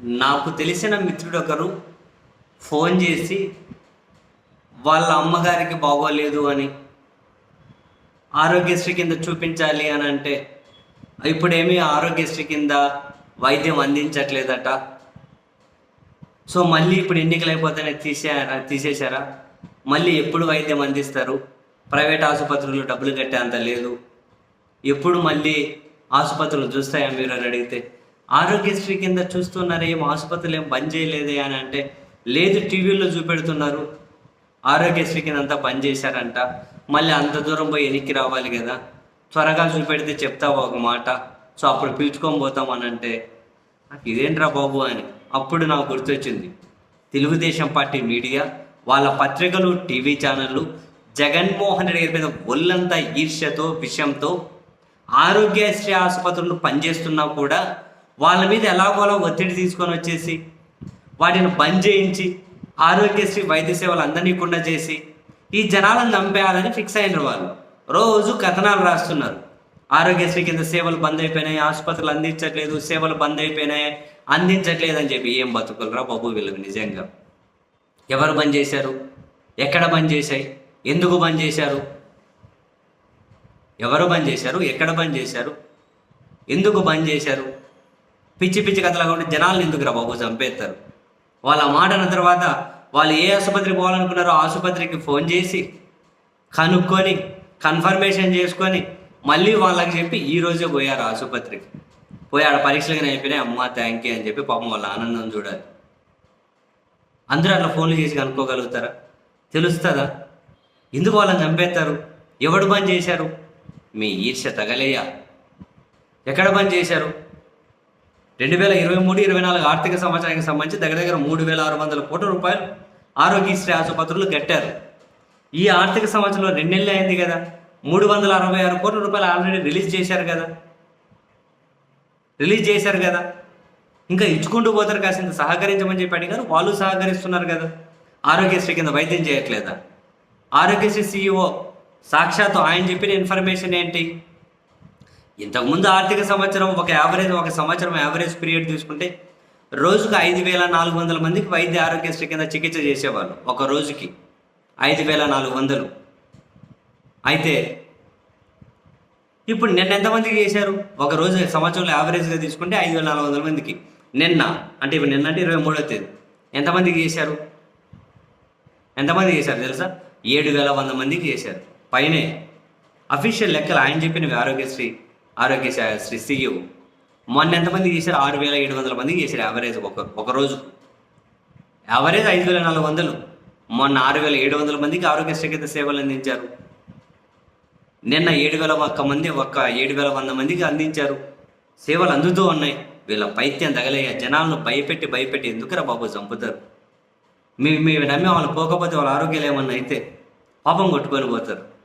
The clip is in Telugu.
నాకు తెలిసిన మిత్రుడు ఒకరు ఫోన్ చేసి వాళ్ళ అమ్మగారికి బాగోలేదు అని ఆరోగ్యశ్రీ కింద చూపించాలి అని అంటే ఇప్పుడేమీ ఆరోగ్యశ్రీ కింద వైద్యం అందించట్లేదట. సో మళ్ళీ ఇప్పుడు ఎన్నికలు అయిపోతేనే తీసేయారా తీసేశారా? మళ్ళీ ఎప్పుడు వైద్యం అందిస్తారు? ప్రైవేట్ ఆసుపత్రులు డబ్బులు కట్టేంత లేదు. ఎప్పుడు మళ్ళీ ఆసుపత్రులు చూస్తాయా మీరు? అని అడిగితే ఆరోగ్యశ్రీ కింద చూస్తున్నారు ఏం ఆసుపత్రులు ఏం బంద్ చేయలేదే అని అంటే లేదు టీవీల్లో చూపెడుతున్నారు. ఆరోగ్యశ్రీ కింద అంతా బంద్ చేశారంట. మళ్ళీ అంత దూరం పోయి వెనక్కి రావాలి కదా. త్వరగా చూపెడితే చెప్తావా ఒక మాట? సో అప్పుడు పిలుచుకొని పోతాం అని అంటే నాకు ఇదేంట్రా బాబు అని అప్పుడు నాకు గుర్తొచ్చింది. తెలుగుదేశం పార్టీ మీడియా వాళ్ళ పత్రికలు టీవీ ఛానళ్ళు జగన్మోహన్ రెడ్డి గారి మీద ఒళ్ళంతా ఈర్ష్యతో విషయంతో ఆరోగ్యశ్రీ ఆసుపత్రులు పనిచేస్తున్నా కూడా వాళ్ళ మీద ఎలాగోలా ఒత్తిడి తీసుకొని వచ్చేసి వాటిని బంద్ చేయించి ఆరోగ్యశ్రీ వైద్య సేవలు అందనీయకుండా చేసి ఈ జనాలను చంపేయాలని ఫిక్స్ అయినారు వాళ్ళు. రోజు కథనాలు రాస్తున్నారు. ఆరోగ్యశ్రీ కింద సేవలు బంద్ అయిపోయినాయి ఆసుపత్రులు అందించట్లేదు సేవలు బంద్ అయిపోయినాయి అందించట్లేదు అని చెప్పి ఏం బతుకులరా బాబు వీళ్ళకి నిజంగా? ఎవరు బంద్ చేశారు? ఎక్కడ బంద్ చేశాయి? ఎందుకు బంద్ చేశారు? ఎవరు బంద్ చేశారు? ఎక్కడ బంద్ చేశారు? ఎందుకు బంద్ చేశారు? పిచ్చి పిచ్చి కథలుగా ఉంటే జనాలను ఎందుకు రా బాబు చంపేస్తారు వాళ్ళ మాట అన్న తర్వాత వాళ్ళు ఏ ఆసుపత్రికి పోవాలనుకున్నారో ఆసుపత్రికి ఫోన్ చేసి కనుక్కొని కన్ఫర్మేషన్ చేసుకొని మళ్ళీ వాళ్ళకి చెప్పి ఈ రోజే పోయారు ఆసుపత్రికి. పోయి ఆడ పరీక్షలు అయిపోయినాయి. అమ్మ థ్యాంక్ యూ అని చెప్పి పాపం వాళ్ళ ఆనందం చూడాలి. అందరూ అట్లా ఫోన్లు చేసి కనుక్కోగలుగుతారా? తెలుస్తుందా? ఎందుకు వాళ్ళని చంపేస్తారు ఎవడు పని చేశారు? మీ ఈర్ష్య తగలేయా? ఎక్కడ పని చేశారు? రెండు వేల ఇరవై మూడు ఇరవై నాలుగు ఆర్థిక సంవత్సరానికి సంబంధించి దగ్గర దగ్గర మూడు వేల ఆరు వందల కోట్ల రూపాయలు ఆరోగ్యశ్రీ ఆసుపత్రులు కట్టారు. ఈ ఆర్థిక సంవత్సరంలో రెండేళ్ళే అయింది కదా. మూడు వందల అరవై ఆరు కోట్ల రూపాయలు ఆల్రెడీ రిలీజ్ చేశారు కదా. రిలీజ్ చేశారు కదా. ఇంకా ఇచ్చుకుంటూ పోతారు కాసింత సహకరించమని చెప్పి అడిగారు. వాళ్ళు సహకరిస్తున్నారు కదా. ఆరోగ్యశ్రీ కింద వైద్యం చేయట్లేదా? ఆరోగ్యశ్రీ సీఈఓ సాక్షాత్తు ఆయన చెప్పిన ఇన్ఫర్మేషన్ ఏంటి? ఇంతకుముందు ఆర్థిక సంవత్సరం ఒక యావరేజ్ ఒక సంవత్సరం యావరేజ్ పీరియడ్ తీసుకుంటే రోజుకు ఐదు వేల నాలుగు వందల మందికి వైద్య ఆరోగ్యశ్రీ కింద చికిత్స చేసేవాళ్ళు ఒక రోజుకి. ఐదు వేల నాలుగు వందలు. అయితే ఇప్పుడు నిన్న ఎంతమందికి చేశారు? ఒక రోజు సంవత్సరంలో యావరేజ్గా తీసుకుంటే ఐదు వేల నాలుగు వందల మందికి. నిన్న అంటే ఇప్పుడు నిన్న అంటే ఇరవై మూడో తేదీ. ఎంతమందికి చేశారు? ఎంతమంది చేశారు తెలుసా? ఏడు వేల వంద మందికి చేశారు. పైనే అఫీషియల్ లెక్కలు ఆయన చెప్పినవి ఆరోగ్యశ్రీ ఆరోగ్య శ్రీ సీఈఓ మొన్న ఎంతమంది చేశారు? ఆరు వేల ఏడు వందల మందికి చేశారు యావరేజ్ ఒక ఒక రోజు. యావరేజ్ ఐదు వేల నాలుగు వందలు. మొన్న ఆరు వేల ఏడు వందల మందికి ఆరోగ్యశ్రీ కింద సేవలు అందించారు. నిన్న ఏడు వేల ఒక్క మంది ఒక్క ఏడు వేల వంద మందికి అందించారు. సేవలు అందుతూ ఉన్నాయి. వీళ్ళ పైత్యం తగలయ్య జనాలను భయపెట్టి భయపెట్టి ఎందుకురా బాబు చంపుతారు? మీ మీ నమ్మి వాళ్ళు పోకపోతే వాళ్ళ ఆరోగ్యాలు ఏమన్నా అయితే పాపం కొట్టుకొని పోతారు.